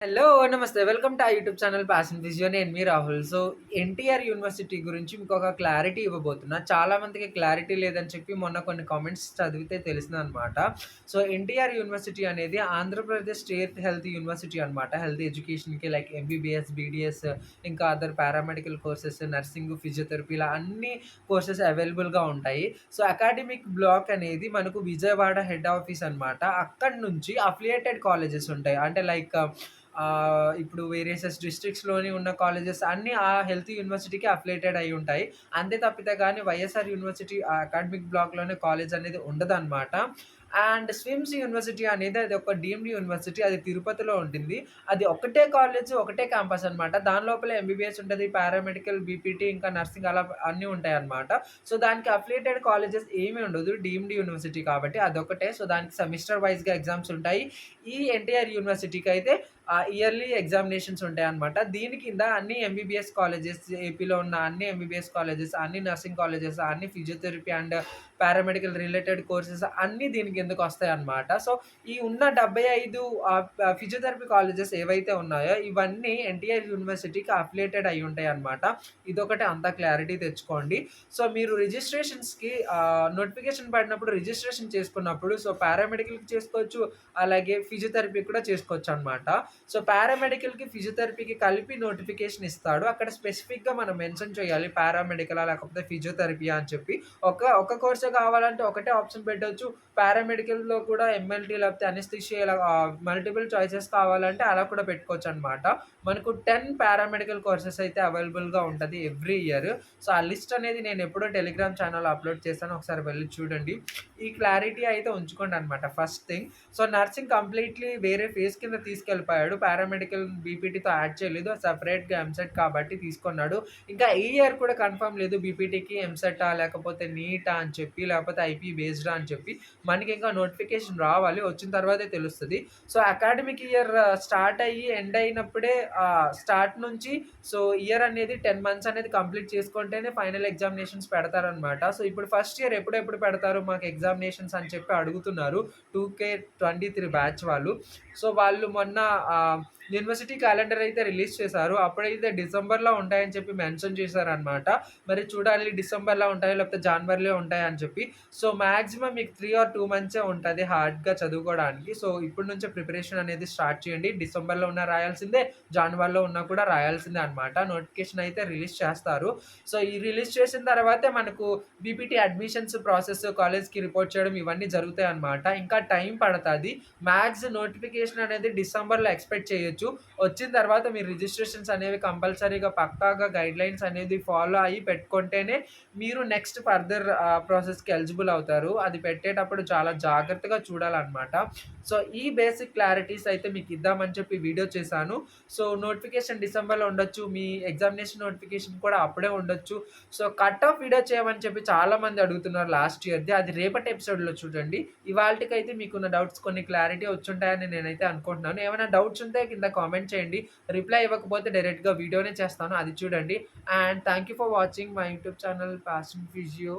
Hello! నమస్తే. Welcome to ఆ YouTube channel passion physio. నేను మీ రాహుల్. సో, ఎన్టీఆర్ యూనివర్సిటీ గురించి మీకొక క్లారిటీ ఇవ్వబోతున్నా. చాలా మందికి క్లారిటీ లేదని చెప్పి మొన్న కొన్ని కామెంట్స్ చదివితే తెలిసిందనమాట. సో, ఎన్టీఆర్ యూనివర్సిటీ అనేది ఆంధ్రప్రదేశ్ స్టేట్ హెల్త్ యూనివర్సిటీ అనమాట. హెల్త్ ఎడ్యుకేషన్‌కి లైక్ ఎంబీబీఎస్, బీడీఎస్ ఇంకా other paramedical courses, nursing, physiotherapy ఇలా అన్ని కోర్సెస్ అవైలబుల్‌గా ఉంటాయి. సో, అకాడమిక్ బ్లాక్ అనేది మనకు విజయవాడ హెడ్ ఆఫీస్ అనమాట. అక్కడి నుంచి అఫిలియేటెడ్ కాలేజెస్ ఉంటాయి. అంటే లైక్ ఆహ్, ఇప్పుడు వేరియస్ డిస్ట్రిక్ట్స్‌లోని ఉన్న కాలేజెస్ అన్నీ ఆ హెల్త్ యూనివర్సిటీకి అఫిలియేటెడ్ అయ్యి ఉంటాయి. అంతే తప్పితే గాని వైఎస్ఆర్ యూనివర్సిటీ ఆ అకాడమిక్ బ్లాక్‌లోనే కాలేజ్ అనేది ఉండదనమాట. అండ్ స్విమ్స్ యూనివర్సిటీ అనేది అది ఒక డీమ్డ్ యూనివర్సిటీ. అది తిరుపతిలో ఉంటుంది. అది ఒకటే కాలేజ్, ఒకటే క్యాంపస్ అనమాట. దాని లోపల ఎంబీబీఎస్ ఉంటది. పారామెడికల్, బీపీటీ ఇంకా నర్సింగ్ అలా అన్నీ ఉంటాయన్నమాట. సో, దానికి అఫిలియేటెడ్ కాలేజెస్ ఏమీ ఉండదు. డీమ్డ్ యూనివర్సిటీ కాబట్టి అదొకటే. సో, దానికి సెమిస్టర్ వైస్‌గా ఎగ్జామ్స్ ఉంటాయి. ఈ ఎన్టీఆర్ యూనివర్సిటీకైతే అయితే ఇయర్లీ ఎగ్జామినేషన్స్ ఉంటాయి అనమాట దీని కింద అన్ని ఎంబీబీఎస్ కాలేజెస్ ఏపీలో ఉన్న అన్ని ఎంబీబీఎస్ కాలేజెస్, అన్ని నర్సింగ్ కాలేజెస్, అన్ని physiotherapy and paramedical related courses అన్నీ దీని కిందకు వస్తాయి అనమాట సో, ఈ ఉన్న డెబ్బై ఐదు ఫిజియోథెరపీ కాలేజెస్ ఏవైతే ఉన్నాయో ఇవన్నీ ఎన్టీఆర్ యూనివర్సిటీకి అఫిలియేటెడ్ ఉంటాయి ఉంటాయన్నమాట. ఇదొకటి అంత క్లారిటీ తెచ్చుకోండి. సో, మీరు రిజిస్ట్రేషన్స్‌కి నోటిఫికేషన్ పడినప్పుడు రిజిస్ట్రేషన్ చేసుకున్నప్పుడు సో, పారామెడికల్‌కి చేసుకోవచ్చు. అలాగే ఫిజియోథెరపీ కూడా చేసుకోవచ్చు అనమాట సో, పారామెడికల్‌కి, ఫిజియోథెరపీకి కలిపి నోటిఫికేషన్ ఇస్తాడు. అక్కడ స్పెసిఫిక్‌గా మనం మెన్షన్ చేయాలి. పారామెడికలా లేకపోతే ఫిజియోథెరపీ అని చెప్పి. ఒక ఒక కోర్సే కావాలంటే ఒకటే ఆప్షన్ పెట్టొచ్చు. పారామెడికల్‌లో కూడా ఎంఎల్టీ లేకపోతే అనెస్థీషియా మల్టిపుల్ చాయిసెస్ కావాలంటే అలా కూడా పెట్టుకోవచ్చు అనమాట మనకు 10 పారామెడికల్ కోర్సెస్ అయితే అవైలబుల్‌గా ఉంటది ఎవ్రీ ఇయర్. సో, ఆ లిస్ట్ అనేది నేను ఎప్పుడో టెలిగ్రామ్ ఛానల్ అప్‌లోడ్ చేస్తాను ఒకసారి వెళ్ళి చూడండి. ఈ క్లారిటీ అయితే ఉంచుకోండి అనమాట ఫస్ట్ థింగ్. సో, నర్సింగ్ కంప్లీట్‌లీ వేరే ఫేస్ కింద తీసుకెళ్ళిపోయాడు. పారామెడికల్, బీపీటీతో యాడ్ చేయలేదు. సపరేట్గా ఎంసెట్ కాబట్టి తీసుకున్నాడు. ఇంకా ఈ ఇయర్ కూడా కన్ఫర్మ్ లేదు బీపీటీకి ఎంసెటా లేకపోతే నీటా అని చెప్పి లేకపోతే ఐపీ బేస్డా అని చెప్పి. మనకి ఇంకా నోటిఫికేషన్ రావాలి. వచ్చిన తర్వాతే తెలుస్తుంది సో, అకాడమిక్ ఇయర్ స్టార్ట్ అయ్యి ఎండ్ అయినప్పుడే స్టార్ట్ నుంచి సో, ఇయర్ అనేది 10 మంత్స్ అనేది కంప్లీట్ చేసుకుంటేనే ఫైనల్ ఎగ్జామినేషన్స్ పెడతారనమాట. సో, ఇప్పుడు ఫస్ట్ ఇయర్ ఎప్పుడెప్పుడు పెడతారు మాకు ఎగ్జామినేషన్స్ అని చెప్పి అడుగుతున్నారు. 2కే23 బ్యాచ్ వాళ్ళు. సో, వాళ్ళు మొన్న ఆహ్, యూనివర్సిటీ క్యాలెండర్ అయితే రిలీజ్ చేశారు. అప్పుడైతే డిసెంబర్‌లో ఉంటాయని చెప్పి మెన్షన్ చేశారనమాట. మరి చూడాలి డిసెంబర్‌లో ఉంటాయో లేకపోతే జాన్వరిలో ఉంటాయా అని చెప్పి. సో, మాక్సిమం మీకు త్రీ ఆర్ టూ మంత్సే ఉంటుంది హార్డ్‌గా చదువుకోవడానికి. సో, ఇప్పటి నుంచే ప్రిపరేషన్ అనేది స్టార్ట్ చేయండి. డిసెంబర్‌లో ఉన్నా రాయాల్సిందే. జాన్వరిలో ఉన్నా కూడా రాయాల్సిందే అనమాట. నోటిఫికేషన్ అయితే రిలీజ్ చేస్తారు. సో, ఈ రిలీజ్ చేసిన తర్వాతే మనకు బీపీటీ అడ్మిషన్స్ ప్రాసెస్ కాలేజ్‌కి రిపోర్ట్ చేయడం ఇవన్నీ జరుగుతాయి అనమాట ఇంకా టైం పడుతుంది మ్యాథ్స్ నోటిఫికేషన్ అనేది డిసెంబర్‌లో ఎక్స్‌పెక్ట్ చేయొచ్చు. వచ్చిన తర్వాత మీరు రిజిస్ట్రేషన్స్ అనేవి కంపల్సరీగా పక్కాగా గైడ్‌లైన్స్ అనేది ఫాలో అయ్యి పెట్టుకుంటేనే మీరు నెక్స్ట్ ఫర్దర్ ప్రాసెస్‌కి ఎలిజిబుల్ అవుతారు. అది పెట్టేటప్పుడు చాలా జాగ్రత్తగా చూడాలన్నమాట. సో, ఈ బేసిక్ క్లారిటీస్ అయితే మీకు ఇద్దామని చెప్పి వీడియో చేశాను. సో, నోటిఫికేషన్ డిసెంబర్‌లో ఉండొచ్చు. మీ ఎగ్జామినేషన్ నోటిఫికేషన్ కూడా అప్పుడే ఉండొచ్చు. సో, కట్ ఆఫ్ వీడియో చేయమని చెప్పి చాలామంది అడుగుతున్నారు లాస్ట్ ఇయర్‌ది. అది రేపటి ఎపిసోడ్‌లో చూడండి. ఇవాళకైతే మీకున్న డౌట్స్ కొన్ని క్లారిటీ వచ్చుంటాయని నేనైతే అనుకుంటున్నాను. ఏమైనా డౌట్స్ ఉంటే కింద కామెంట్ చేయండి. రిప్లై ఇవ్వకపోతే డైరెక్ట్‌గా వీడియోనే చేస్తాను. అది చూడండి. And thank you for watching my YouTube channel passion physio.